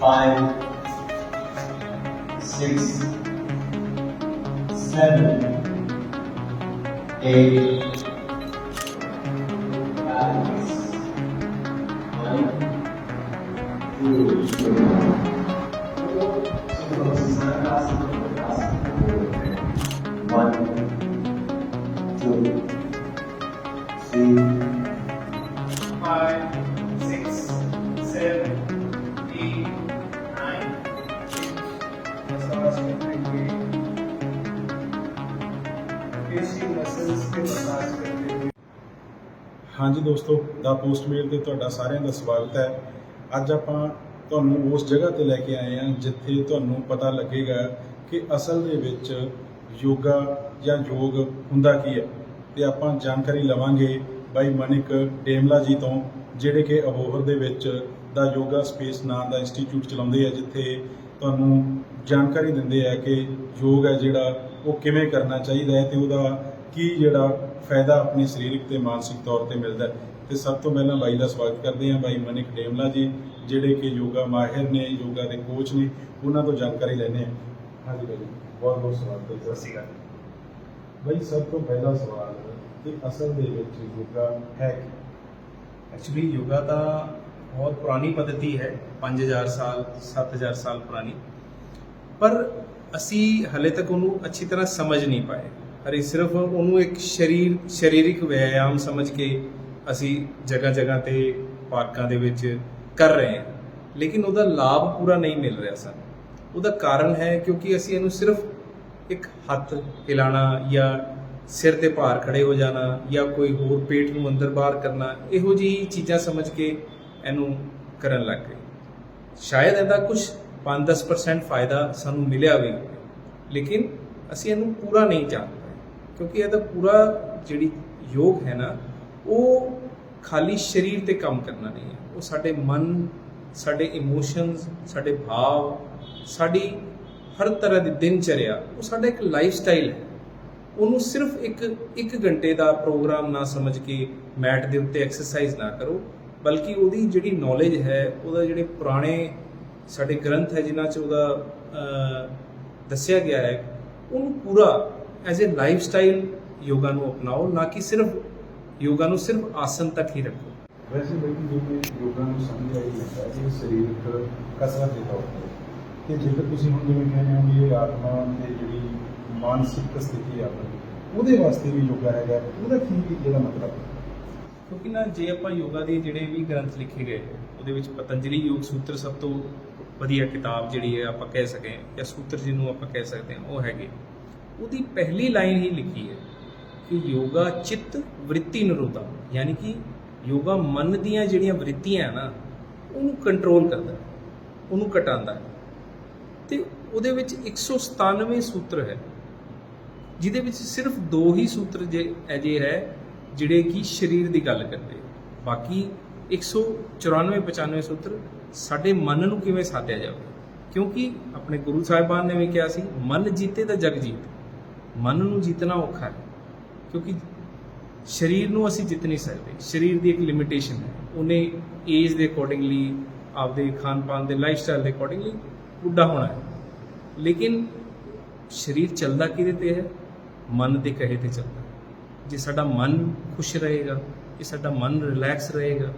five, six, seven, eight, nine, one, two. One, ਹਾਂਜੀ ਦੋਸਤੋ, ਦਾ Postmates ਤੇ ਤੁਹਾਡਾ ਸਾਰਿਆਂ ਦਾ ਸਵਾਗਤ ਹੈ। ਅੱਜ ਆਪਾਂ ਤੁਹਾਨੂੰ ਉਸ ਜਗ੍ਹਾ ਤੇ ਲੈ ਕੇ ਆਏ ਹਾਂ ਜਿੱਥੇ ਤੁਹਾਨੂੰ ਪਤਾ ਲੱਗੇਗਾ ਕਿ ਅਸਲ ਦੇ ਵਿੱਚ ਯੋਗਾ ਜਾਂ ਯੋਗ ਹੁੰਦਾ ਕੀ ਹੈ। ਤੇ ਆਪਾਂ ਜਾਣਕਾਰੀ ਲਵਾਂਗੇ ਬਾਈ ਮਨਿਕ ਡੇਮਲਾ ਜੀ ਤੋਂ, ਜਿਹੜੇ ਕਿ ਅਬੋਹਰ ਦੇ ਵਿੱਚ ਦਾ ਯੋਗਾ ਸਪੇਸ ਨਾਂ ਦਾ ਇੰਸਟੀਚਿਊਟ ਚਲਾਉਂਦੇ ਆ, ਜਿੱਥੇ ਤੁਹਾਨੂੰ ਜਾਣਕਾਰੀ ਦਿੰਦੇ ਆ ਕਿ ਯੋਗ ਹੈ ਜਿਹੜਾ, ਉਹ ਕਿਵੇਂ ਕਰਨਾ ਚਾਹੀਦਾ ਹੈ ਤੇ ਉਹਦਾ ਕੀ ਜਿਹੜਾ ਫਾਇਦਾ ਆਪਣੇ ਸਰੀਰਕ ਤੇ ਮਾਨਸਿਕ ਤੌਰ ਤੇ ਮਿਲਦਾ ਹੈ। ਤੇ ਸਭ ਤੋਂ ਪਹਿਲਾਂ ਬਾਈ ਦਾ ਸਵਾਗਤ ਕਰਦੇ ਹਾਂ ਬਾਈ ਮਨਿਕ ਡੇਮਲਾ ਜੀ ਜਿਹੜੇ ਕਿ ਯੋਗਾ ਮਾਹਿਰ ਨੇ ਯੋਗਾ ਦੇ ਕੋਚ ਨੇ ਉਹਨਾਂ ਤੋਂ ਜਾਣਕਾਰੀ ਲੈਣੇ ਆ ਹਾਂਜੀ ਬਾਈ ਬਹੁਤ ਬਹੁਤ ਸਵਾਗਤ ਹੈ ਸਤਿ ਸ਼੍ਰੀ ਅਕਾਲ। ਬਾਈ ਸਭ ਤੋਂ ਪਹਿਲਾ ਸਵਾਲ ਕਿ ਅਸਲ ਦੇ ਵਿੱਚ ਯੋਗਾ ਹੈ ਕੀ? ਐਕਚੁਅਲੀ ਯੋਗਾ ਤਾਂ ਬਹੁਤ ਪੁਰਾਣੀ ਪद्धਤੀ ਹੈ 5000 ਸਾਲ 7000 ਸਾਲ ਪੁਰਾਣੀ। ਪਰ ਅਸੀਂ ਹਲੇ ਤੱਕ ਉਹਨੂੰ ਅੱਛੀ ਤਰ੍ਹਾਂ ਸਮਝ ਨਹੀਂ ਪਾਏ। ਅਰੇ ਸਿਰਫ ਉਹਨੂੰ ਇੱਕ ਸਰੀਰ, ਸਰੀਰਿਕ ਵਿਆਇਆਮ ਸਮਝ ਕੇ ਅਸੀਂ ਜਗ੍ਹਾ ਜਗ੍ਹਾ ਤੇ ਪਾਰਕਾਂ ਦੇ ਵਿੱਚ ਕਰ ਰਹੇ ਹਾਂ। ਲੇਕਿਨ ਉਹਦਾ ਲਾਭ ਪੂਰਾ ਨਹੀਂ ਮਿਲ ਰਿਹਾ ਸਾਨੂੰ। ਉਹਦਾ ਕਾਰਨ ਹੈ ਕਿਉਂਕਿ ਅਸੀਂ ਇਹਨੂੰ ਸਿਰਫ ਇੱਕ ਹੱਥ ਹਿਲਾਣਾ ਜਾਂ ਸਿਰ ਤੇ ਭਾਰ ਖੜੇ ਹੋ ਜਾਣਾ ਜਾਂ ਕੋਈ ਹੋਰ ਪੇਟ ਨੂੰ ਅੰਦਰ ਬਾਹਰ ਕਰਨਾ, ਇਹੋ ਜਿਹੀ ਚੀਜ਼ਾਂ ਸਮਝ ਕੇ ਇਹਨੂੰ ਕਰਨ ਲੱਗ ਗਏ। ਸ਼ਾਇਦ ਇਹਦਾ ਕੁਝ 5-10% ਫਾਇਦਾ ਸਾਨੂੰ ਮਿਲਿਆ ਵੀ ਲੇਕਿਨ ਅਸੀਂ ਇਹਨੂੰ ਪੂਰਾ ਨਹੀਂ ਜਾਣ ਕਿਉਂਕਿ ਇਹਦਾ ਪੂਰਾ ਜਿਹੜੀ ਯੋਗ ਹੈ ਨਾ, ਉਹ ਖਾਲੀ ਸਰੀਰ ਤੇ ਕੰਮ ਕਰਨਾ ਨਹੀਂ ਹੈ। ਉਹ ਸਾਡੇ ਮਨ, ਸਾਡੇ ਇਮੋਸ਼ਨਸ ਸਾਡੇ ਭਾਵ, ਸਾਡੀ ਹਰ ਤਰ੍ਹਾਂ ਦੀ ਦਿਨਚਰਿਆ, ਉਹ ਸਾਡਾ ਇੱਕ ਲਾਈਫ ਸਟਾਈਲ ਹੈ। ਉਹਨੂੰ ਸਿਰਫ ਇੱਕ ਇੱਕ ਘੰਟੇ ਦਾ ਪ੍ਰੋਗਰਾਮ ਨਾ ਸਮਝ ਕੇ ਮੈਟ ਦੇ ਉੱਤੇ ਐਕਸਰਸਾਈਜ਼ ਨਾ ਕਰੋ, ਬਲਕਿ ਉਹਦੀ ਜਿਹੜੀ ਨੌਲੇਜ ਹੈ, ਉਹਦਾ ਜਿਹੜੇ ਪੁਰਾਣੇ ਸਾਡੇ ਗ੍ਰੰਥ ਹੈ ਜਿਨ੍ਹਾਂ 'ਚ ਉਹਦਾ ਦੱਸਿਆ ਗਿਆ ਹੈ, ਉਹਨੂੰ ਪੂਰਾ as a life style yoga ਨੂੰ ਅਪਣਾਓ ਨਾ ਕਿ ਸਿਰਫ ਯੋਗਾ ਨੂੰ ਸਿਰਫ ਆਸਨ ਤੱਕ ਹੀ ਰੱਖੋ ਵੈਸੇ ਬੇਟੀ ਜਿਵੇਂ ਯੋਗਾ ਨੂੰ ਸਮਝਿਆ ਹੀ ਜਾਂਦਾ ਹੈ ਸਰੀਰਕ ਕਸਰਤ ਦੇ ਤੌਰ ਤੇ ਤੇ ਜੇਕਰ ਤੁਸੀਂ ਹੁਣ ਜਿਵੇਂ ਕਹਿੰਦੇ ਹੋ ਵੀ ਇਹ ਆਤਮਾ ਤੇ ਜਿਹੜੀ ਮਾਨਸਿਕ ਸਥਿਤੀ ਆ ਆਪਣੀ ਉਹਦੇ ਵਾਸਤੇ ਵੀ ਯੋਗਾ ਹੈਗਾ ਉਹਦਾ ਕੀ ਜਿਹੜਾ ਮਤਲਬ ਹੈ ਕਿਉਂਕਿ ਨਾ ਜੇ ਆਪਾਂ ਯੋਗਾ ਦੇ ਜਿਹੜੇ ਵੀ ਗ੍ਰੰਥ ਲਿਖੇ ਗਏ ਉਹਦੇ ਵਿੱਚ ਪਤੰਜਲੀ ਯੋਗ ਸੂਤਰ ਸਭ ਤੋਂ ਵਧੀਆ ਕਿਤਾਬ ਜਿਹੜੀ ਹੈ ਆਪਾਂ ਕਹਿ ਸਕੇ ਜਾਂ ਸੂਤਰ ਜਿਹਨੂੰ ਆਪਾਂ ਕਹਿ ਸਕਦੇ ਹਾਂ ਉਹ ਹੈਗੇ ਉਹਦੀ ਪਹਿਲੀ ਲਾਈਨ ਹੀ ਲਿਖੀ ਹੈ ਕਿ ਯੋਗਾ ਚਿੱਤ ਵ੍ਰਿਤੀ ਨਿਰੋਧਾ, ਯਾਨੀ ਕਿ ਯੋਗਾ ਮਨ ਦੀਆਂ ਜਿਹੜੀਆਂ ਵ੍ਰਿਤੀਆਂ ਹੈ ਨਾ, ਉਹਨੂੰ ਕੰਟਰੋਲ ਕਰਦਾ, ਉਹਨੂੰ ਘਟਾਉਂਦਾ ਹੈ। ਤੇ ਉਹਦੇ ਵਿੱਚ 197 ਸੂਤਰ ਹੈ, ਜਿਹਦੇ ਵਿੱਚ ਸਿਰਫ ਦੋ ਹੀ ਸੂਤਰ ਜੇ ਅਜੇ ਹੈ, ਜਿਹੜੇ ਕਿ ਸਰੀਰ ਦੀ ਗੱਲ ਕਰਦੇ ਬਾਕੀ 194 95 ਸੂਤਰ ਸਾਡੇ ਮਨ ਨੂੰ ਕਿਵੇਂ ਸਾਧਿਆ ਜਾਵੇ? ਕਿਉਂਕਿ ਆਪਣੇ ਗੁਰੂ ਸਾਹਿਬਾਨ ਨੇ ਵੀ ਕਿਹਾ ਸੀ, ਮਨ ਜੀਤੇ ਤਾਂ ਜਗ ਜੀਤੇ। ਮਨ ਨੂੰ ਜਿੱਤਣਾ ਔਖਾ ਹੈ, ਕਿਉਂਕਿ ਸਰੀਰ ਨੂੰ ਅਸੀਂ ਜਿੱਤ ਨਹੀਂ ਸਕਦੇ। ਸਰੀਰ ਦੀ ਇੱਕ ਲਿਮਿਟੇਸ਼ਨ ਹੈ। ਉਹਨੇ ਏਜ ਦੇ ਅਕੋਰਡਿੰਗਲੀ ਆਪਦੇ ਖਾਣ ਪਾਣ ਦੇ ਲਾਈਫ ਸਟਾਈਲ ਦੇ ਅਕੋਰਡਿੰਗਲੀ ਬੁੱਢਾ ਹੋਣਾ ਹੈ। ਲੇਕਿਨ ਸਰੀਰ ਚੱਲਦਾ ਕਿਹਦੇ ਤੇ ਹੈ? ਮਨ ਦੇ ਕਹੇ ਤੇ ਚੱਲਦਾ। ਜੇ ਸਾਡਾ ਮਨ ਖੁਸ਼ ਰਹੇਗਾ, ਜੇ ਸਾਡਾ ਮਨ ਰਿਲੈਕਸ ਰਹੇਗਾ,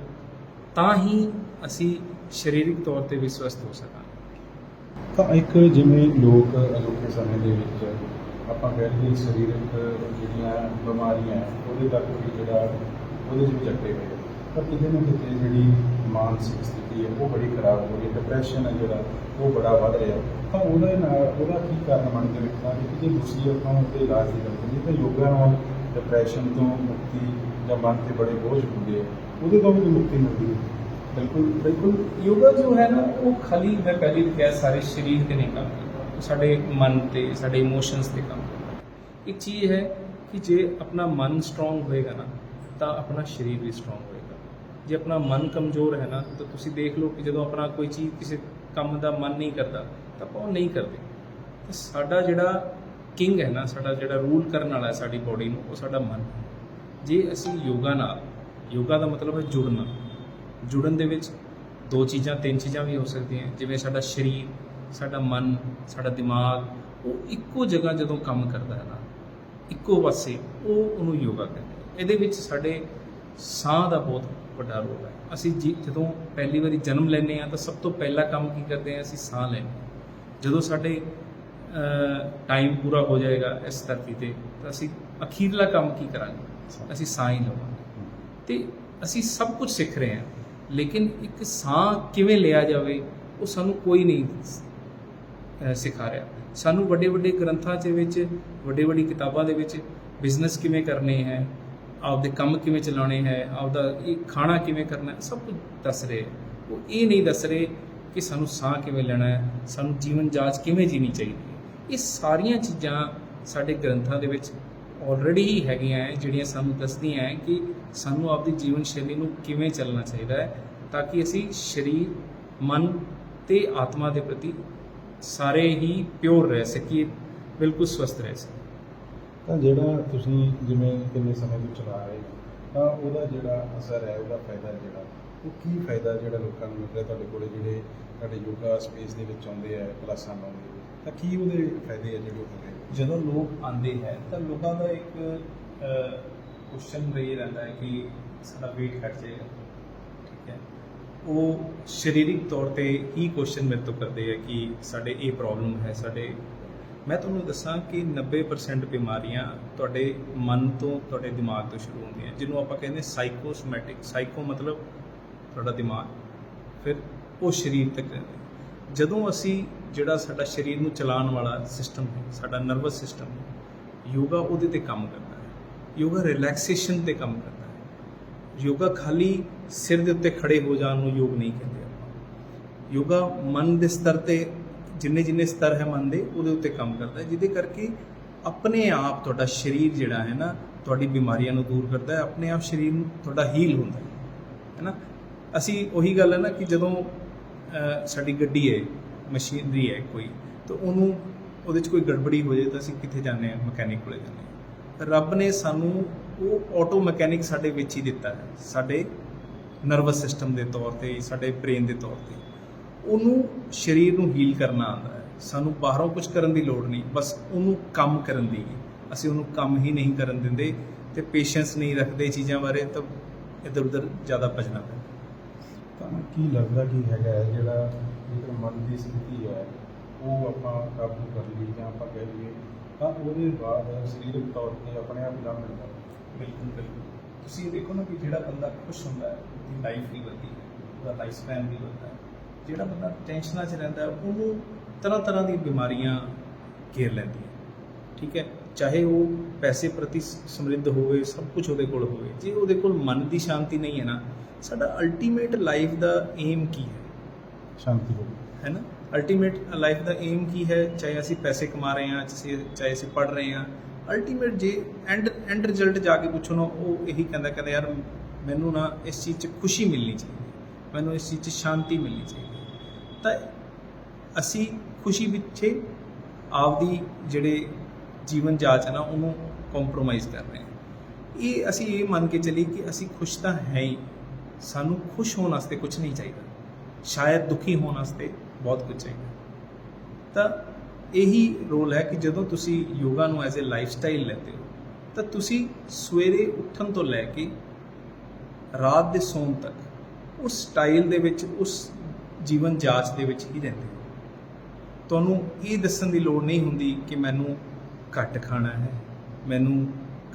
ਤਾਂ ਹੀ ਅਸੀਂ ਸਰੀਰਕ ਤੌਰ ਤੇ ਵੀ ਸਵਸਥ ਹੋ ਸਕਾਂਗੇ। ਤਾਂ ਇੱਕ ਜਿਵੇਂ ਲੋਕ ਅਜੋਕੇ ਸਮੇਂ ਦੇ ਵਿੱਚ ਆਪਾਂ ਕਹਿ ਲਈਏ ਸਰੀਰਕ ਜਿਹੜੀਆਂ ਬਿਮਾਰੀਆਂ ਉਹਦੇ ਤੱਕ ਵੀ ਜਿਹੜਾ ਉਹਦੇ 'ਚ ਵੀ ਚੱਕੇ ਹੋਏ ਆ। ਪਰ ਕਿਤੇ ਨਾ ਕਿਤੇ ਜਿਹੜੀ ਮਾਨਸਿਕ ਸਥਿਤੀ ਹੈ, ਉਹ ਬੜੀ ਖਰਾਬ ਹੋ ਰਹੀ ਹੈ ਡਿਪਰੈਸ਼ਨ ਹੈ ਜਿਹੜਾ, ਉਹ ਬੜਾ ਵੱਧ ਰਿਹਾ। ਤਾਂ ਉਹਦੇ ਨਾਲ ਉਹਦਾ ਕੀ ਕਾਰਨ ਬਣ ਕੇ ਰੱਖਣਾ ਕਿ ਜੇ ਤੁਸੀਂ ਆਪਾਂ ਉਹਦੇ ਇਲਾਜ ਦੀ ਗੱਲ ਕਰੀਏ ਤਾਂ ਯੋਗਾ ਨਾਲ ਡਿਪਰੈਸ਼ਨ ਤੋਂ ਮੁਕਤੀ ਜਾਂ ਮਨ ਤੇ ਬੜੇ ਬੋਝ ਹੁੰਦੇ ਆ, ਉਹਦੇ ਤੋਂ ਵੀ ਮੁਕਤੀ ਮਿਲਦੀ ਹੈ। ਬਿਲਕੁਲ ਬਿਲਕੁਲ। ਯੋਗਾ ਜੋ ਹੈ ਨਾ, ਉਹ ਖਾਲੀ ਮੈਂ ਪਹਿਲੇ ਵੀ ਕਿਹਾ, ਸਾਰੇ ਸਰੀਰ ਤੇ ਨਹੀਂ ਕੰਮ ਕਰਦਾ ਸਾਡੇ ਮਨ ਤੇ, ਸਾਡੇ ਇਮੋਸ਼ਨਸ ਤੇ ਕੰਮ ਇੱਕ ਚੀਜ਼ ਹੈ ਕਿ ਜੇ ਆਪਣਾ ਮਨ ਸਟਰੋਂਗ ਹੋਏਗਾ ਨਾ, ਤਾਂ ਆਪਣਾ ਸਰੀਰ ਵੀ ਸਟਰੋਂਗ ਹੋਏਗਾ। ਜੇ ਆਪਣਾ ਮਨ ਕਮਜ਼ੋਰ ਹੈ ਨਾ, ਤਾਂ ਤੁਸੀਂ ਦੇਖ ਲਓ ਕਿ ਜਦੋਂ ਆਪਣਾ ਕੋਈ ਚੀਜ਼ ਕਿਸੇ ਕੰਮ ਦਾ ਮਨ ਨਹੀਂ ਕਰਦਾ, ਤਾਂ ਆਪਾਂ ਉਹ ਨਹੀਂ ਕਰਦੇ। ਤਾਂ ਸਾਡਾ ਜਿਹੜਾ ਕਿੰਗ ਹੈ ਨਾ, ਸਾਡਾ ਜਿਹੜਾ ਰੂਲ ਕਰਨ ਵਾਲਾ ਹੈ ਸਾਡੀ ਬੋਡੀ ਨੂੰ, ਉਹ ਸਾਡਾ ਮਨ ਜੇ ਅਸੀਂ ਯੋਗਾ ਨਾਲ, ਯੋਗਾ ਦਾ ਮਤਲਬ ਹੈ ਜੁੜਨਾ। ਜੁੜਨ ਦੇ ਵਿੱਚ ਦੋ ਚੀਜ਼ਾਂ, ਤਿੰਨ ਚੀਜ਼ਾਂ ਵੀ ਹੋ ਸਕਦੀਆਂ। ਜਿਵੇਂ ਸਾਡਾ ਸਰੀਰ, ਸਾਡਾ ਮਨ, ਸਾਡਾ ਦਿਮਾਗ, ਉਹ ਇੱਕੋ ਜਗ੍ਹਾ ਜਦੋਂ ਕੰਮ ਕਰਦਾ ਹੈ ਨਾ ਇੱਕੋ ਪਾਸੇ, ਉਹ ਉਹਨੂੰ ਯੋਗਾ ਕਹਿੰਦੇ ਇਹਦੇ ਵਿੱਚ ਸਾਡੇ ਸਾਹ ਦਾ ਬਹੁਤ ਵੱਡਾ ਰੋਲ ਹੈ। ਅਸੀਂ ਜੀ- ਜਦੋਂ ਪਹਿਲੀ ਵਾਰੀ ਜਨਮ ਲੈਂਦੇ ਆ ਤਾਂ ਸਭ ਤੋਂ ਪਹਿਲਾ ਕੰਮ ਕੀ ਕਰਦੇ ਆ ਅਸੀਂ ਸਾਹ ਲੈਂਦੇ ਹਾਂ। ਜਦੋਂ ਸਾਡੇ ਟਾਈਮ ਪੂਰਾ ਹੋ ਜਾਏਗਾ ਇਸ ਧਰਤੀ ਤੇ, ਤਾਂ ਅਸੀਂ ਅਖੀਰਲਾ ਕੰਮ ਕੀ ਕਰਾਂਗੇ? ਅਸੀਂ ਸਾਹ ਹੀ ਲਵਾਂਗੇ। ਤੇ ਅਸੀਂ ਸਭ ਕੁਝ ਸਿੱਖ ਰਹੇ ਹਾਂ, ਲੇਕਿਨ ਇੱਕ ਸਾਹ ਕਿਵੇਂ ਲਿਆ ਜਾਵੇ, ਉਹ ਸਾਨੂੰ ਕੋਈ ਨਹੀਂ ਸਿਖਾ ਰਿਹਾ ਸਾਨੂੰ ਵੱਡੇ ਵੱਡੇ ਗ੍ਰੰਥਾਂ ਦੇ ਵਿੱਚ, ਵੱਡੇ ਵੱਡੀ ਕਿਤਾਬਾਂ ਦੇ ਵਿੱਚ ਬਿਜ਼ਨਸ ਕਿਵੇਂ ਕਰਨੇ ਹੈ, ਆਪਦੇ ਕੰਮ ਕਿਵੇਂ ਚਲਾਉਣੇ ਹੈ, ਆਪਦਾ ਇਹ ਖਾਣਾ ਕਿਵੇਂ ਕਰਨਾ, ਸਭ ਕੁਝ ਦੱਸ ਰਹੇ ਹੈ। ਉਹ ਇਹ ਨਹੀਂ ਦੱਸ ਰਹੇ ਕਿ ਸਾਨੂੰ ਸਾਹ ਕਿਵੇਂ ਲੈਣਾ ਹੈ, ਸਾਨੂੰ ਜੀਵਨ ਜਾਂਚ ਕਿਵੇਂ ਜੀਣੀ ਚਾਹੀਦੀ ਹੈ ਇਹ ਸਾਰੀਆਂ ਚੀਜ਼ਾਂ ਸਾਡੇ ਗ੍ਰੰਥਾਂ ਦੇ ਵਿੱਚ ਆਲਰੇਡੀ ਹੀ ਹੈਗੀਆਂ ਹੈ, ਜਿਹੜੀਆਂ ਸਾਨੂੰ ਦੱਸਦੀਆਂ ਹੈ ਕਿ ਸਾਨੂੰ ਆਪਦੀ ਜੀਵਨ ਸ਼ੈਲੀ ਨੂੰ ਕਿਵੇਂ ਚੱਲਣਾ ਚਾਹੀਦਾ ਹੈ, ਤਾਂ ਕਿ ਅਸੀਂ ਸਰੀਰ, ਮਨ ਤੇ ਆਤਮਾ ਦੇ ਪ੍ਰਤੀ ਸਾਰੇ ਹੀ ਪਿਓਰ ਰਹਿ ਸਕੀਏ ਬਿਲਕੁਲ ਸਵਸਥ ਰਹਿ ਸਕੀਏ। ਤਾਂ ਜਿਹੜਾ ਤੁਸੀਂ ਜਿਵੇਂ ਕਿੰਨੇ ਸਮੇਂ ਤੋਂ ਚਲਾ ਰਹੇ ਹੋ ਤਾਂ ਉਹਦਾ ਜਿਹੜਾ ਅਸਰ ਹੈ ਉਹਦਾ ਫਾਇਦਾ ਜਿਹੜਾ? ਉਹ ਕੀ ਫਾਇਦਾ ਜਿਹੜਾ ਲੋਕਾਂ ਨੂੰ ਮਿਲ ਰਿਹਾ ਤੁਹਾਡੇ ਕੋਲੇ ਜਿਹੜੇ ਤੁਹਾਡੇ ਯੋਗਾ ਸਪੇਸ ਦੇ ਵਿੱਚ ਆਉਂਦੇ ਆ ਕਲਾਸਾਂ ਲਾਉਂਦੇ ਆ, ਤਾਂ ਕੀ ਉਹਦੇ ਫਾਇਦੇ ਆ ਜਿਹੜੇ ਹੋ ਰਹੇ? ਜਦੋਂ ਲੋਕ ਆਉਂਦੇ ਹੈ ਤਾਂ ਲੋਕਾਂ ਦਾ ਇੱਕ ਕੁਐਸਚਨ ਰਹੀ ਰਹਿੰਦਾ ਹੈ ਕਿ ਸਾਡਾ weight ਘਟ ਜਾਏਗਾ। ਠੀਕ ਹੈ। ਉਹ ਸਰੀਰਿਕ ਤੌਰ ਤੇ ਹੀ ਕੁਐਸਚਨ ਮੇਰੇ ਤੋਂ ਕਰਦੇ ਆ ਕਿ ਸਾਡੇ ਇਹ ਪ੍ਰੋਬਲਮ ਹੈ, ਸਾਡੇ ਮੈਂ ਤੁਹਾਨੂੰ ਦੱਸਾਂ ਕਿ 90% ਬਿਮਾਰੀਆਂ ਤੁਹਾਡੇ ਮਨ ਤੋਂ, ਤੁਹਾਡੇ ਦਿਮਾਗ ਤੋਂ ਸ਼ੁਰੂ ਹੁੰਦੀਆਂ, ਜਿਹਨੂੰ ਆਪਾਂ ਕਹਿੰਦੇ ਸਾਈਕੋਸਮੈਟਿਕ ਸਾਈਕੋ ਮਤਲਬ ਤੁਹਾਡਾ ਦਿਮਾਗ, ਫਿਰ ਉਹ ਸਰੀਰ ਤੱਕ ਰਹਿੰਦੇ। ਜਦੋਂ ਅਸੀਂ ਜਿਹੜਾ ਸਾਡਾ ਸਰੀਰ ਨੂੰ ਚਲਾਉਣ ਵਾਲਾ ਸਿਸਟਮ ਹੈ, ਸਾਡਾ ਨਰਵਸ ਸਿਸਟਮ ਯੋਗਾ ਉਹਦੇ ਤੇ ਕੰਮ ਕਰਦਾ ਹੈ। ਯੋਗਾ ਰਿਲੈਕਸੇਸ਼ਨ ਤੇ ਕੰਮ ਕਰਦਾ ਯੋਗਾ ਖਾਲੀ ਸਿਰ ਦੇ ਉੱਤੇ ਖੜੇ ਹੋ ਜਾਣ ਨੂੰ ਯੋਗ ਨਹੀਂ ਕਹਿੰਦੇ ਆਪਾਂ। ਯੋਗਾ ਮਨ ਦੇ ਸਤਰ ਤੇ ਜਿੰਨੇ ਜਿੰਨੇ ਸਤਰ ਹੈ ਮਨ ਦੇ, ਉਹਦੇ ਉੱਤੇ ਕੰਮ ਕਰਦਾ ਹੈ, ਜਿਹਦੇ ਕਰਕੇ ਆਪਣੇ ਆਪ ਤੁਹਾਡਾ ਸਰੀਰ ਜਿਹੜਾ ਹੈ ਨਾ, ਤੁਹਾਡੀ ਬਿਮਾਰੀਆਂ ਨੂੰ ਦੂਰ ਕਰਦਾ ਹੈ, ਆਪਣੇ ਆਪ ਸਰੀਰ ਨੂੰ ਤੁਹਾਡਾ ਹੀਲ ਹੁੰਦਾ ਹੈ ਹੈਨਾ ਅਸੀਂ ਉਹੀ ਗੱਲ ਹੈ ਨਾ ਕਿ ਜਦੋਂ ਸਾਡੀ ਗੱਡੀ ਹੈ, ਮਸ਼ੀਨਰੀ ਹੈ ਕੋਈ, ਤਾਂ ਉਹਨੂੰ, ਉਹਦੇ 'ਚ ਕੋਈ ਗੜਬੜੀ ਹੋ ਜਾਏ ਤਾਂ ਅਸੀਂ ਕਿੱਥੇ ਜਾਂਦੇ ਹਾਂ? ਮਕੈਨਿਕ ਕੋਲੇ ਜਾਂਦੇ ਹਾਂ। ਰੱਬ ਨੇ ਸਾਨੂੰ ਉਹ ਆਟੋ ਮਕੈਨਿਕ ਸਾਡੇ ਵਿੱਚ ਹੀ ਦਿੱਤਾ ਹੈ, ਸਾਡੇ ਨਰਵਸ ਸਿਸਟਮ ਦੇ ਤੌਰ ਤੇ, ਸਾਡੇ ਬ੍ਰੇਨ ਦੇ ਤੌਰ ਤੇ। ਉਹਨੂੰ ਸਰੀਰ ਨੂੰ ਹੀਲ ਕਰਨਾ ਆਉਂਦਾ ਹੈ। ਸਾਨੂੰ ਬਾਹਰੋਂ ਕੁਝ ਕਰਨ ਦੀ ਲੋੜ ਨਹੀਂ, ਬਸ ਉਹਨੂੰ ਕੰਮ ਕਰਨ ਦੀ। ਅਸੀਂ ਉਹਨੂੰ ਕੰਮ ਹੀ ਨਹੀਂ ਕਰਨ ਦਿੰਦੇ ਤੇ ਪੇਸ਼ੈਂਸ ਨਹੀਂ ਰੱਖਦੇ ਚੀਜ਼ਾਂ ਬਾਰੇ, ਤਾਂ ਇੱਧਰ ਉੱਧਰ ਜ਼ਿਆਦਾ ਭਜਣਾ ਪੈਂਦਾ। ਤਾਂ ਕੀ ਲੱਗਦਾ ਕੀ ਹੈਗਾ ਹੈ, ਜਿਹੜਾ ਮਨ ਦੀ ਸਥਿਤੀ ਹੈ, ਉਹ ਆਪਾਂ ਕਾਬੂ ਕਰ ਲਈ ਜਾਂ ਆਪਾਂ ਕਹਿ ਲਈਏ, ਤਾਂ ਉਹਦੇ ਬਾਅਦ ਸਰੀਰਕ ਤੌਰ ਤੇ ਆਪਣੇ ਆਪ ਲਾਭ ਮਿਲਦਾ ਬਿਲਕੁਲ ਬਿਲਕੁਲ। ਤੁਸੀਂ ਦੇਖੋ ਨਾ ਕਿ ਜਿਹੜਾ ਬੰਦਾ ਖੁਸ਼ ਹੁੰਦਾ ਹੈ ਉਹਦੀ ਲਾਈਫ ਵੀ ਵਧਦੀ ਹੈ ਉਹਦਾ ਲਾਈਫ ਸਪੈਨ ਵੀ ਵਧਦਾ ਹੈ। ਜਿਹੜਾ ਬੰਦਾ ਟੈਨਸ਼ਨਾਂ 'ਚ ਰਹਿੰਦਾ ਹੈ ਉਹਨੂੰ ਤਰ੍ਹਾਂ ਤਰ੍ਹਾਂ ਦੀਆਂ ਬਿਮਾਰੀਆਂ ਘੇਰ ਲੈਂਦੀਆਂ ਠੀਕ ਹੈ? ਚਾਹੇ ਉਹ ਪੈਸੇ ਪ੍ਰਤੀ ਸਮਰਿੱਧ ਹੋਵੇ ਸਭ ਕੁਝ ਉਹਦੇ ਕੋਲ ਹੋਵੇ। ਜੇ ਉਹਦੇ ਕੋਲ ਮਨ ਦੀ ਸ਼ਾਂਤੀ ਨਹੀਂ ਹੈ ਨਾ ਸਾਡਾ ਅਲਟੀਮੇਟ ਲਾਈਫ ਦਾ ਏਮ ਕੀ ਹੈ? ਸ਼ਾਂਤੀ ਹੋ ਹੈ ਨਾ? ਅਲਟੀਮੇਟ ਲਾਈਫ ਦਾ ਏਮ ਕੀ ਹੈ? ਚਾਹੇ ਅਸੀਂ ਪੈਸੇ ਕਮਾ ਰਹੇ ਹਾਂ ਚਾਹੇ ਚਾਹੇ ਅਸੀਂ ਪੜ ਰਹੇ ਹਾਂ ਅਲਟੀਮੇਟ ਜੇ ਐਂਡ ਐਂਡ ਰਿਜ਼ਲਟ ਜਾ ਕੇ ਪੁੱਛੋ ਨਾ, ਉਹ ਇਹੀ ਕਹਿੰਦਾ ਕਹਿੰਦਾ, ਯਾਰ, ਮੈਨੂੰ ਨਾ ਇਸ ਚੀਜ਼ 'ਚ ਖੁਸ਼ੀ ਮਿਲਣੀ ਚਾਹੀਦੀ ਮੈਨੂੰ ਇਸ ਚੀਜ਼ 'ਚ ਸ਼ਾਂਤੀ ਮਿਲਣੀ ਚਾਹੀਦੀ ਤਾਂ ਅਸੀਂ ਖੁਸ਼ੀ ਪਿੱਛੇ ਆਪਦੀ ਜਿਹੜੇ ਜੀਵਨ ਜਾਚ ਨਾ, ਉਹਨੂੰ ਕੰਪਰੋਮਾਈਜ਼ ਕਰ ਰਹੇ ਹਾਂ। ਇਹ ਅਸੀਂ ਇਹ ਮੰਨ ਕੇ ਚੱਲੀ ਕਿ ਅਸੀਂ ਖੁਸ਼ ਤਾਂ ਹੈ ਹੀ। ਸਾਨੂੰ ਖੁਸ਼ ਹੋਣ ਵਾਸਤੇ ਕੁਝ ਨਹੀਂ ਚਾਹੀਦਾ। ਸ਼ਾਇਦ ਦੁਖੀ ਹੋਣ ਵਾਸਤੇ ਬਹੁਤ ਕੁਝ ਚਾਹੀਦਾ। ਤਾਂ ਇਹੀ ਰੋਲ ਹੈ ਕਿ ਜਦੋਂ ਤੁਸੀਂ ਯੋਗਾ ਨੂੰ ਐਜ਼ ਅ ਲਾਈਫਸਟਾਈਲ ਲੈਂਦੇ ਹੋ, ਤਾਂ ਤੁਸੀਂ ਸਵੇਰੇ ਉੱਠਣ ਤੋਂ ਲੈ ਕੇ ਰਾਤ ਦੇ ਸੌਣ ਤੱਕ ਉਸ ਸਟਾਈਲ ਦੇ ਵਿੱਚ, ਉਸ ਜੀਵਨ ਜਾਂਚ ਦੇ ਵਿੱਚ ਹੀ ਰਹਿੰਦੇ ਹੋ। ਤੁਹਾਨੂੰ ਇਹ ਦੱਸਣ ਦੀ ਲੋੜ ਨਹੀਂ ਹੁੰਦੀ ਕਿ ਮੈਨੂੰ ਘੱਟ ਖਾਣਾ ਹੈ, ਮੈਨੂੰ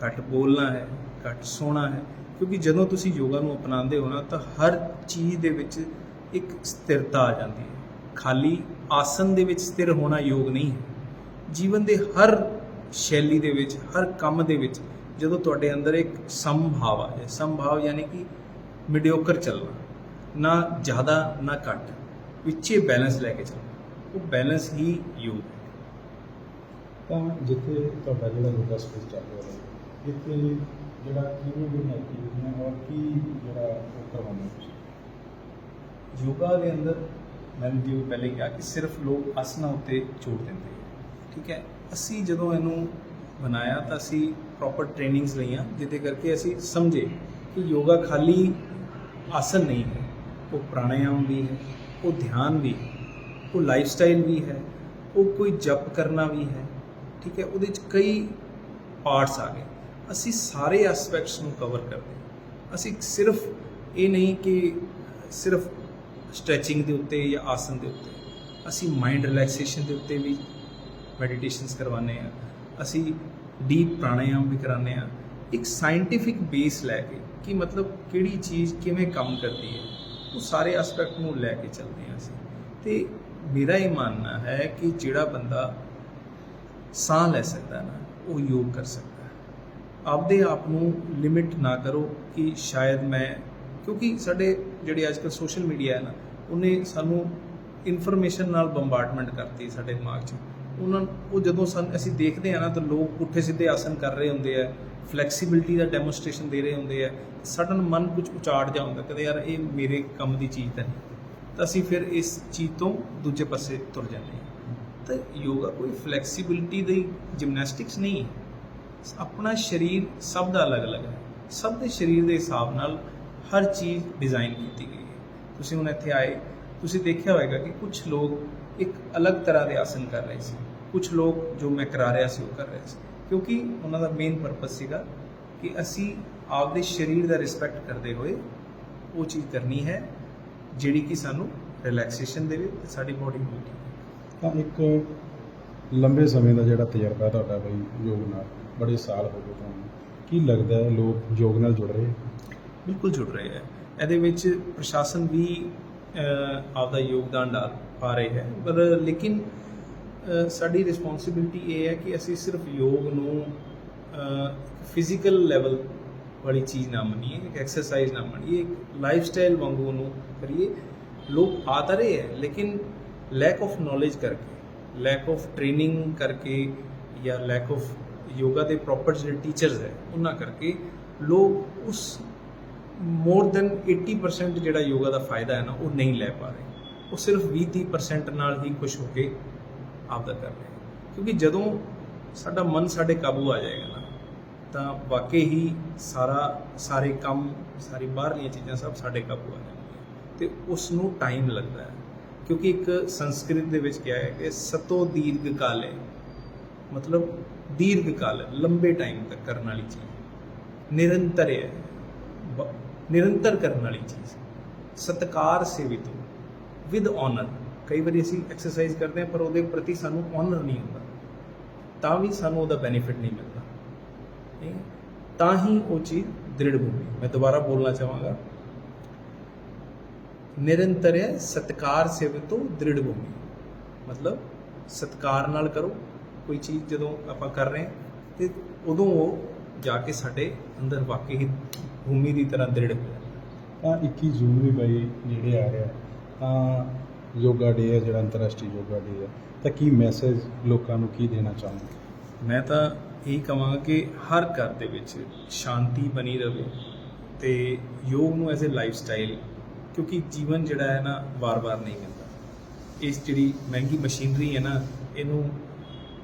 ਘੱਟ ਬੋਲਣਾ ਹੈ, ਘੱਟ ਸੋਣਾ ਹੈ, ਕਿਉਂਕਿ ਜਦੋਂ ਤੁਸੀਂ ਯੋਗਾ ਨੂੰ ਅਪਣਾਉਂਦੇ ਹੋ ਨਾ, ਤਾਂ ਹਰ ਚੀਜ਼ ਦੇ ਵਿੱਚ ਇੱਕ ਸਥਿਰਤਾ ਆ ਜਾਂਦੀ ਹੈ। ਖਾਲੀ ਆਸਨ ਦੇ ਵਿੱਚ ਸਥਿਰ ਹੋਣਾ ਯੋਗ ਨਹੀਂ। ਹੈ ਜੀਵਨ ਦੇ ਹਰ ਸ਼ੈਲੀ ਦੇ ਵਿੱਚ, ਹਰ ਕੰਮ ਦੇ ਵਿੱਚ ਜਦੋਂ ਤੁਹਾਡੇ ਅੰਦਰ ਇੱਕ ਸਮਭਾਵ ਆ ਜਾਏ ਸਮਭਾਵ ਯਾਨੀ ਕਿ ਮੀਡੀਓਕਰ ਚੱਲਣਾ, ਨਾ ਜ਼ਿਆਦਾ, ਨਾ ਘੱਟ ਵਿੱਚੇ ਬੈਲੈਂਸ ਲੈ ਕੇ ਚੱਲਣਾ, ਉਹ ਬੈਲੈਂਸ ਹੀ ਯੋਗ ਹੈ। ਤਾਂ ਜਿੱਥੇ ਤੁਹਾਡਾ ਜਿਹੜਾ ਯੋਗਾ ਸਪੇਸ ਚੱਲ ਰਿਹਾ ਹੈ ਇੱਥੇ ਜਿਹੜਾ ਕਿਵੇਂ ਜਿਹੜੀਆਂ ਐਕਟੀਵਿਟੀਆਂ ਔਰ ਕੀ ਜਿਹੜਾ ਕਰਵਾਉਂਦੇ ਯੋਗਾ ਦੇ ਅੰਦਰ ਮੈਨੂੰ ਜਿਵੇਂ ਪਹਿਲੇ ਕਿਹਾ ਕਿ ਸਿਰਫ ਲੋਕ ਆਸਨਾਂ ਉੱਤੇ ਜ਼ੋਰ ਦਿੰਦੇ ਆ। ਠੀਕ ਹੈ? ਅਸੀਂ ਜਦੋਂ ਇਹਨੂੰ ਬਣਾਇਆ ਤਾਂ ਅਸੀਂ ਪ੍ਰੋਪਰ ਟ੍ਰੇਨਿੰਗਸ ਲਈਆਂ, ਜਿਹਦੇ ਕਰਕੇ ਅਸੀਂ ਸਮਝੇ ਕਿ ਯੋਗਾ ਖਾਲੀ ਆਸਨ ਨਹੀਂ ਹੈ, ਉਹ ਪ੍ਰਾਣਾਯਾਮ ਵੀ ਹੈ, ਉਹ ਧਿਆਨ ਵੀ ਹੈ, ਉਹ ਲਾਈਫ ਸਟਾਈਲ ਵੀ ਹੈ, ਉਹ ਕੋਈ ਜਪ ਕਰਨਾ ਵੀ ਹੈ। ਠੀਕ ਹੈ? ਉਹਦੇ ਚ ਕਈ ਪਾਰਟਸ ਆ ਗਏ। ਅਸੀਂ ਸਾਰੇ ਐਸਪੈਕਟਸ ਨੂੰ ਕਵਰ ਕਰਦੇ ਅਸੀਂ ਸਿਰਫ ਇਹ ਨਹੀਂ ਕਿ ਸਿਰਫ ਸਟ੍ਰੈਚਿੰਗ ਦੇ ਉੱਤੇ ਜਾਂ ਆਸਨ ਦੇ ਉੱਤੇ। ਅਸੀਂ ਮਾਈਂਡ ਰਿਲੈਕਸੇਸ਼ਨ ਦੇ ਉੱਤੇ ਵੀ ਮੈਡੀਟੇਸ਼ਨਸ ਕਰਵਾਉਂਦੇ ਆ ਅਸੀਂ ਡੀਪ ਪ੍ਰਾਣਾਯਾਮ ਵੀ ਕਰਾਉਂਦੇ ਆ ਇੱਕ ਸਾਇੰਟੀਫਿਕ ਬੇਸ ਲੈ ਕੇ ਕਿ ਮਤਲਬ ਕਿਹੜੀ ਚੀਜ਼ ਕਿਵੇਂ ਕੰਮ ਕਰਦੀ ਹੈ, ਉਹ ਸਾਰੇ ਐਸਪੈਕਟ ਨੂੰ ਲੈ ਕੇ ਚੱਲਦੇ ਆ ਅਸੀਂ। ਤੇ ਮੇਰਾ ਇਹ ਮੰਨਣਾ ਹੈ ਕਿ ਜਿਹੜਾ ਬੰਦਾ ਸਾਹ ਲੈ ਸਕਦਾ ਨਾ, ਉਹ ਯੋਗ ਕਰ ਸਕਦਾ ਹੈ। ਆਪਦੇ ਆਪ ਨੂੰ ਲਿਮਿਟ ਨਾ ਕਰੋ ਕਿ ਸ਼ਾਇਦ ਮੈਂ ਕਿਉਂਕਿ ਸਾਡੇ ਜਿਹੜੇ ਅੱਜ ਅੱਜਕੱਲ ਸੋਸ਼ਲ ਮੀਡੀਆ ਹੈ ਨਾ, ਉਹਨੇ ਸਾਨੂੰ ਇਨਫੋਰਮੇਸ਼ਨ ਨਾਲ ਬੰਬਾਰਡਮੈਂਟ ਕਰਤੀ ਸਾਡੇ ਦਿਮਾਗ 'ਚ। ਉਹਨਾਂ ਉਹ ਜਦੋਂ ਸਾਨੂੰ, ਅਸੀਂ ਦੇਖਦੇ ਆ ਨਾ, ਤਾਂ ਲੋਕ ਪੁੱਠੇ ਸਿੱਧੇ ਆਸਨ ਕਰ ਰਹੇ ਹੁੰਦੇ ਆ ਫਲੈਕਸੀਬਿਲਟੀ ਦਾ ਡੈਮੋਨਸਟ੍ਰੇਸ਼ਨ ਦੇ ਰਹੇ ਹੁੰਦੇ ਆ ਸਡਨ ਮਨ ਕੁਝ ਉਚਾੜ ਜਾ ਹੁੰਦਾ ਕਦੇ ਯਾਰ ਇਹ ਮੇਰੇ ਕੰਮ ਦੀ ਚੀਜ਼ ਤਾਂ ਨਹੀਂ। ਤਾਂ ਅਸੀਂ ਫਿਰ ਇਸ ਚੀਜ਼ ਤੋਂ ਦੂਜੇ ਪਾਸੇ ਤੁਰ ਜਾਂਦੇ ਹਾਂ। ਤਾਂ ਯੋਗਾ ਕੋਈ ਫਲੈਕਸੀਬਿਲਟੀ ਦੀ ਜਿਮਨੈਸਟਿਕਸ ਨਹੀਂ ਹੈ। ਆਪਣਾ ਸਰੀਰ ਸਭ ਦਾ ਅਲੱਗ-ਅਲੱਗ ਹੈ। ਸਭ ਦੇ ਸਰੀਰ ਦੇ ਹਿਸਾਬ ਨਾਲ ਹਰ ਚੀਜ਼ ਡਿਜ਼ਾਈਨ ਕੀਤੀ ਗਈ ਹੈ। ਤੁਸੀਂ ਹੁਣ ਇੱਥੇ ਆਏ, ਤੁਸੀਂ ਦੇਖਿਆ ਹੋਵੇਗਾ ਕਿ ਕੁਝ ਲੋਕ ਇੱਕ ਅਲੱਗ ਤਰ੍ਹਾਂ ਦੇ ਆਸਨ ਕਰ ਰਹੇ ਸੀ। ਕੁਝ ਲੋਕ ਜੋ ਮੈਂ ਕਰਾ ਰਿਹਾ ਸੀ, ਉਹ ਕਰ ਰਹੇ ਸੀ। ਕਿਉਂਕਿ ਉਹਨਾਂ ਦਾ ਮੇਨ ਪਰਪਸ ਸੀਗਾ ਕਿ ਅਸੀਂ ਆਪਦੇ ਸਰੀਰ ਦਾ ਰਿਸਪੈਕਟ ਕਰਦੇ ਹੋਏ ਉਹ ਚੀਜ਼ ਕਰਨੀ ਹੈ, ਜਿਹੜੀ ਕਿ ਸਾਨੂੰ ਰਿਲੈਕਸੇਸ਼ਨ ਦੇਵੇ ਤੇ ਸਾਡੀ ਬਾਡੀ ਨੂੰ ਤਾਂ ਇੱਕ ਲੰਬੇ ਸਮੇਂ ਦਾ ਜਿਹੜਾ ਤਜਰਬਾ ਤੁਹਾਡਾ ਬਈ ਯੋਗ ਨਾਲ, ਬੜੇ ਸਾਲ ਹੋ ਗਏ ਤੁਹਾਨੂੰ। ਕੀ ਲੱਗਦਾ ਹੈ ਲੋਕ ਯੋਗ ਨਾਲ ਜੁੜ ਰਹੇ? ਬਿਲਕੁਲ ਜੁੜ ਰਹੇ ਹੈ। ਇਹਦੇ ਵਿੱਚ ਪ੍ਰਸ਼ਾਸਨ ਵੀ ਆਪਦਾ ਯੋਗਦਾਨ ਡਾਲ ਪਾ ਰਹੇ ਹੈ। ਪਰ ਲੇਕਿਨ ਸਾਡੀ ਰਿਸਪੌਂਸਿਬਿਲਟੀ ਇਹ ਹੈ ਕਿ ਅਸੀਂ ਸਿਰਫ ਯੋਗ ਨੂੰ ਫਿਜ਼ੀਕਲ ਲੈਵਲ ਵਾਲੀ ਚੀਜ਼ ਨਾ ਮੰਨੀਏ, ਇੱਕ ਐਕਸਰਸਾਈਜ਼ ਨਾ ਮੰਨੀਏ, ਇੱਕ ਲਾਈਫ ਸਟਾਈਲ ਵਾਂਗੂ ਨੂੰ ਕਰੀਏ। ਲੋਕ ਆ ਤਾਂ ਰਹੇ ਹੈ, ਲੇਕਿਨ ਲੈਕ ਆਫ ਨੋਲੇਜ ਕਰਕੇ ਲੈਕ ਆਫ ਟ੍ਰੇਨਿੰਗ ਕਰਕੇ ਜਾਂ ਲੈਕ ਆਫ ਯੋਗਾ ਦੇ ਪ੍ਰੋਪਰ ਜਿਹੜੇ ਟੀਚਰਸ ਹੈ, ਉਹਨਾਂ ਕਰਕੇ ਲੋਕ ਉਸ ਮੋਰ ਦੈਨ 80% ਜਿਹੜਾ ਯੋਗਾ ਦਾ ਫਾਇਦਾ ਹੈ ਨਾ, ਉਹ ਨਹੀਂ ਲੈ ਪਾ ਰਹੇ। ਉਹ ਸਿਰਫ 20-30% ਨਾਲ ਹੀ ਖੁਸ਼ ਹੋ ਕੇ ਆਪਦਾ ਕਰ ਰਹੇ ਕਿਉਂਕਿ ਜਦੋਂ ਸਾਡਾ ਮਨ ਸਾਡੇ ਕਾਬੂ ਆ ਜਾਏਗਾ ਨਾ, ਤਾਂ ਵਾਕਈ ਹੀ ਸਾਰਾ, ਸਾਰੇ ਕੰਮ, ਸਾਰੀ ਬਾਹਰਲੀਆਂ ਚੀਜ਼ਾਂ ਸਭ ਸਾਡੇ ਕਾਬੂ ਆ ਜਾਣਗੀਆਂ ਤੇ ਉਸ ਨੂੰ ਟਾਈਮ ਲੱਗਦਾ ਹੈ। ਕਿਉਂਕਿ ਇੱਕ ਸੰਸਕ੍ਰਿਤ ਦੇ ਵਿੱਚ ਕਿਹਾ ਹੈ ਕਿ ਸਤੋ ਦੀਰਘ ਕਾਲੇ ਮਤਲਬ ਦੀਰਘ ਕਾਲ ਲੰਬੇ ਟਾਈਮ ਤੱਕ ਕਰਨ ਵਾਲੀ ਚੀਜ਼। ਨਿਰੰਤਰ ਹੈ। ਨਿਰੰਤਰ ਕਰਨ ਵਾਲੀ ਚੀਜ਼। ਸਤਕਾਰ ਸੇਵਿਤ ਵਿਦ ਓਨਰ ਕਈ ਵਾਰੀ ਅਸੀਂ ਐਕਸਰਸਾਈਜ਼ ਕਰਦੇ ਹਾਂ, ਪਰ ਉਹਦੇ ਪ੍ਰਤੀ ਸਾਨੂੰ ਓਨਰ ਨਹੀਂ ਹੁੰਦਾ। ਤਾਂ ਵੀ ਸਾਨੂੰ ਉਹਦਾ ਬੈਨੀਫਿਟ ਨਹੀਂ ਮਿਲਦਾ। ਠੀਕ ਤਾਂ ਹੀ ਉਹ ਚੀਜ਼ ਦ੍ਰਿੜ ਭੂਮੀ ਮੈਂ ਦੁਬਾਰਾ ਬੋਲਣਾ ਚਾਹਾਂਗਾ। ਨਿਰੰਤਰ ਹੈ, ਸਤਕਾਰ ਸੇਵਿਤੋ ਦ੍ਰਿੜ ਭੂਮੀ ਮਤਲਬ ਸਤਕਾਰ ਨਾਲ ਕਰੋ। ਕੋਈ ਚੀਜ਼ ਜਦੋਂ ਆਪਾਂ ਕਰ ਰਹੇ ਹਾਂ, ਤੇ ਉਦੋਂ ਉਹ ਜਾ ਕੇ ਸਾਡੇ ਅੰਦਰ ਵਾਕਈ ਹੀ ਭੂਮੀ ਦੀ ਤਰ੍ਹਾਂ ਦ੍ਰਿੜ ਹੋ ਤਾਂ 21 ਜੂਨ ਵੀ ਬਾਈ ਜਿਹੜੇ ਆ ਰਿਹਾ। ਤਾਂ ਯੋਗਾ ਡੇ ਹੈ ਜਿਹੜਾ ਅੰਤਰਰਾਸ਼ਟਰੀ ਯੋਗਾ ਡੇ ਹੈ ਤਾਂ ਕੀ ਮੈਸੇਜ ਲੋਕਾਂ ਨੂੰ ਕੀ ਦੇਣਾ ਚਾਹੁੰਦੇ ਮੈਂ ਤਾਂ ਇਹ ਕਹਾਂਗਾ ਕਿ ਹਰ ਘਰ ਦੇ ਵਿੱਚ ਸ਼ਾਂਤੀ ਬਣੀ ਰਵੇ ਤੇ ਯੋਗ ਨੂੰ ਐਜ਼ ਅ ਲਾਈਫ ਸਟਾਈਲ ਕਿਉਂਕਿ ਜੀਵਨ ਜਿਹੜਾ ਹੈ ਨਾ, ਵਾਰ-ਵਾਰ ਨਹੀਂ ਮਿਲਦਾ। ਇਸ ਜਿਹੜੀ ਮਹਿੰਗੀ ਮਸ਼ੀਨਰੀ ਹੈ ਨਾ, ਇਹਨੂੰ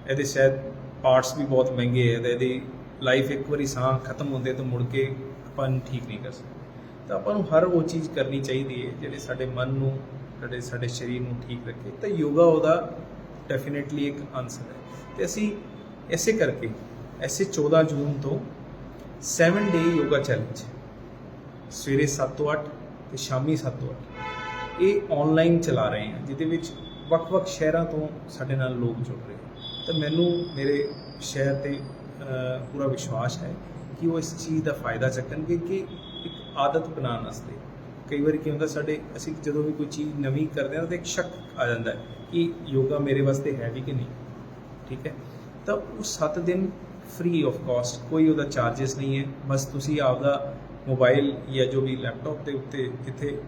ਇਹਦੇ ਸ਼ਾਇਦ ਪਾਰਟਸ ਵੀ ਬਹੁਤ ਮਹਿੰਗੇ ਹੈ ਤੇ ਇਹਦੀ ਲਾਈਫ ਇੱਕ ਵਾਰੀ ਸਾਹ ਖਤਮ ਹੁੰਦੇ ਤੋਂ ਮੁੜ ਕੇ ਆਪਾਂ ਨੂੰ ਠੀਕ ਨਹੀਂ ਕਰ ਸਕਦੇ। ਤਾਂ ਆਪਾਂ ਨੂੰ ਹਰ ਉਹ ਚੀਜ਼ ਕਰਨੀ ਚਾਹੀਦੀ ਹੈ, ਜਿਹੜੇ ਸਾਡੇ ਮਨ ਨੂੰ ਸਾਡੇ ਸਾਡੇ ਸਰੀਰ ਨੂੰ ਠੀਕ ਰੱਖੇ। ਤਾਂ ਯੋਗਾ ਉਹਦਾ ਡੈਫੀਨਿਟਲੀ ਇੱਕ ਆਨਸਰ ਹੈ। ਤੇ ਅਸੀਂ ਐਸੇ ਕਰਕੇ ਐਸੇ 14 ਜੂਨ ਤੋਂ 7 ਡੇ ਯੋਗਾ ਚੈਲੰਜ ਸਵੇਰੇ 7 ਤੋਂ 8 ਤੇ ਸ਼ਾਮੀ 7 ਤੋਂ 8 ਇਹ ਆਨਲਾਈਨ ਚਲਾ ਰਹੇ ਹਾਂ, ਜਿਹਦੇ ਵਿੱਚ ਵੱਖ-ਵੱਖ ਸ਼ਹਿਰਾਂ ਤੋਂ ਸਾਡੇ ਨਾਲ ਲੋਕ ਜੁੜ ਰਹੇ ਤਾਂ ਮੈਨੂੰ ਮੇਰੇ ਸ਼ਹਿਰ ਤੇ ਪੂਰਾ ਵਿਸ਼ਵਾਸ ਹੈ ਕਿ ਉਹ ਇਸ ਚੀਜ਼ ਦਾ ਫਾਇਦਾ ਚੱਕਣਗੇ ਕਿ ਇੱਕ ਆਦਤ ਬਣਾਉਣ ਵਾਸਤੇ। ਕਈ ਵਾਰੀ ਕੀ ਹੁੰਦਾ, ਸਾਡੇ ਅਸੀਂ ਜਦੋਂ ਵੀ ਕੋਈ ਚੀਜ਼ ਨਵੀਂ ਕਰਦੇ ਹਾਂ ਤਾਂ ਇੱਕ ਸ਼ੱਕ ਆ ਜਾਂਦਾ ਹੈ ਕਿ ਯੋਗਾ ਮੇਰੇ ਵਾਸਤੇ ਹੈ ਵੀ ਕਿ ਨਹੀਂ। ਠੀਕ ਹੈ? ਤਾਂ ਉਹ 7 ਦਿਨ ਫ੍ਰੀ ਆਫ ਕਾਸਟ ਕੋਈ ਉਹਦਾ ਚਾਰजेस ਨਹੀਂ ਹੈ। ਬਸ ਤੁਸੀਂ ਆਪਦਾ ਮੋਬਾਈਲ ਜਾਂ ਜੋ ਵੀ ਲੈਪਟਾਪ ਦੇ ਉੱਤੇ ਜਿੱਥੇ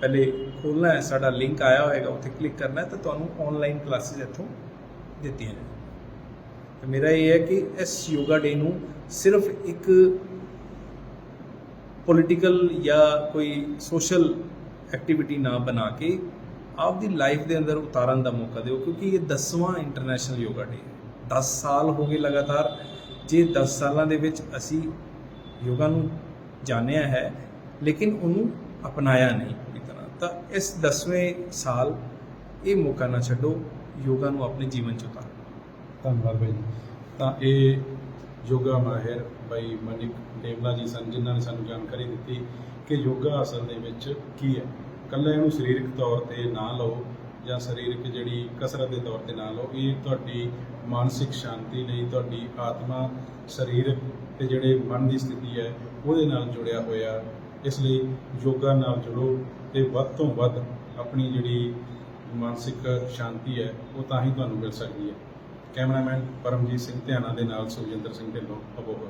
ਪਹਿਲੇ ਖੋਲਣਾ ਹੈ, ਸਾਡਾ ਲਿੰਕ ਆਇਆ ਹੋਏਗਾ, ਉੱਥੇ ਕਲਿੱਕ ਕਰਨਾ ਹੈ, ਤਾਂ ਤੁਹਾਨੂੰ ਆਨਲਾਈਨ ਕਲਾਸਿਸ ਇੱਥੋਂ ਦਿੱਤੀਆਂ ਜਾਣਗੀਆਂ। ਤੇ ਮੇਰਾ ਇਹ ਹੈ ਕਿ ਇਸ ਯੋਗਾ ਡੇ ਨੂੰ ਸਿਰਫ ਇੱਕ ਪੋਲੀਟੀਕਲ ਜਾਂ ਕੋਈ ਸੋਸ਼ਲ ਐਕਟੀਵਿਟੀ ਨਾ ਬਣਾ ਕੇ ਆਪਦੀ ਲਾਈਫ ਦੇ ਅੰਦਰ ਉਤਾਰਨ ਦਾ ਮੌਕਾ ਦਿਓ, ਕਿਉਂਕਿ ਇਹ 10ਵਾਂ ਇੰਟਰਨੈਸ਼ਨਲ ਯੋਗਾ ਡੇ ਹੈ। 10 ਸਾਲ ਹੋ ਗਏ ਲਗਾਤਾਰ, ਜੇ 10 ਸਾਲਾਂ ਦੇ ਵਿੱਚ ਅਸੀਂ ਯੋਗਾ ਨੂੰ ਜਾਣਿਆ ਹੈ, ਲੇਕਿਨ ਉਹਨੂੰ ਅਪਣਾਇਆ ਨਹੀਂ ਪੂਰੀ ਤਰ੍ਹਾਂ, ਤਾਂ ਇਸ 10ਵੇਂ ਸਾਲ ਇਹ ਮੌਕਾ ਨਾ ਛੱਡੋ, ਯੋਗਾ ਨੂੰ ਆਪਣੇ ਜੀਵਨ 'ਚ ਉਤਾਰੋ। ਧੰਨਵਾਦ ਬਾਈ ਜੀ। ਤਾਂ ਇਹ ਯੋਗਾ ਮਾਹਿਰ ਬਾਈ ਮਨਿਕ ਦੇਵਲਾ ਜੀ ਸਨ, ਜਿਨ੍ਹਾਂ ਨੇ ਸਾਨੂੰ ਜਾਣਕਾਰੀ ਦਿੱਤੀ ਕਿ ਯੋਗਾ ਅਸਲ ਦੇ ਵਿੱਚ ਕੀ ਹੈ। ਕੱਲਾ ਇਹਨੂੰ ਸਰੀਰਕ ਤੌਰ ਤੇ ਨਾ ਲਓ ਜਾਂ ਸਰੀਰਕ ਜਿਹੜੀ ਕਸਰਤ ਦੇ ਤੌਰ ਤੇ ਨਾ ਲਓ, ਇਹ ਤੁਹਾਡੀ ਮਾਨਸਿਕ ਸ਼ਾਂਤੀ ਲਈ, ਤੁਹਾਡੀ ਆਤਮਾ ਸਰੀਰਕ ਤੇ ਜਿਹੜੇ ਮਨ ਦੀ ਸਥਿਤੀ ਹੈ, ਉਹਦੇ ਨਾਲ ਜੁੜਿਆ ਹੋਇਆ। ਇਸ ਲਈ ਯੋਗਾ ਨਾਲ ਜੁੜੋ ਤੇ ਵੱਧ ਤੋਂ ਵੱਧ ਆਪਣੀ ਜਿਹੜੀ ਮਾਨਸਿਕ ਸ਼ਾਂਤੀ ਹੈ, ਉਹ ਤਾਂ ਹੀ ਤੁਹਾਨੂੰ ਮਿਲ ਸਕਦੀ ਹੈ। ਕੈਮਰਾਮੈਨ ਪਰਮਜੀਤ ਸਿੰਘ ਧਿਆਣਾ ਦੇ ਨਾਲ ਸੁਖਜਿੰਦਰ ਸਿੰਘ ਢਿੱਲੋਂ ਅਬੋਹਰ।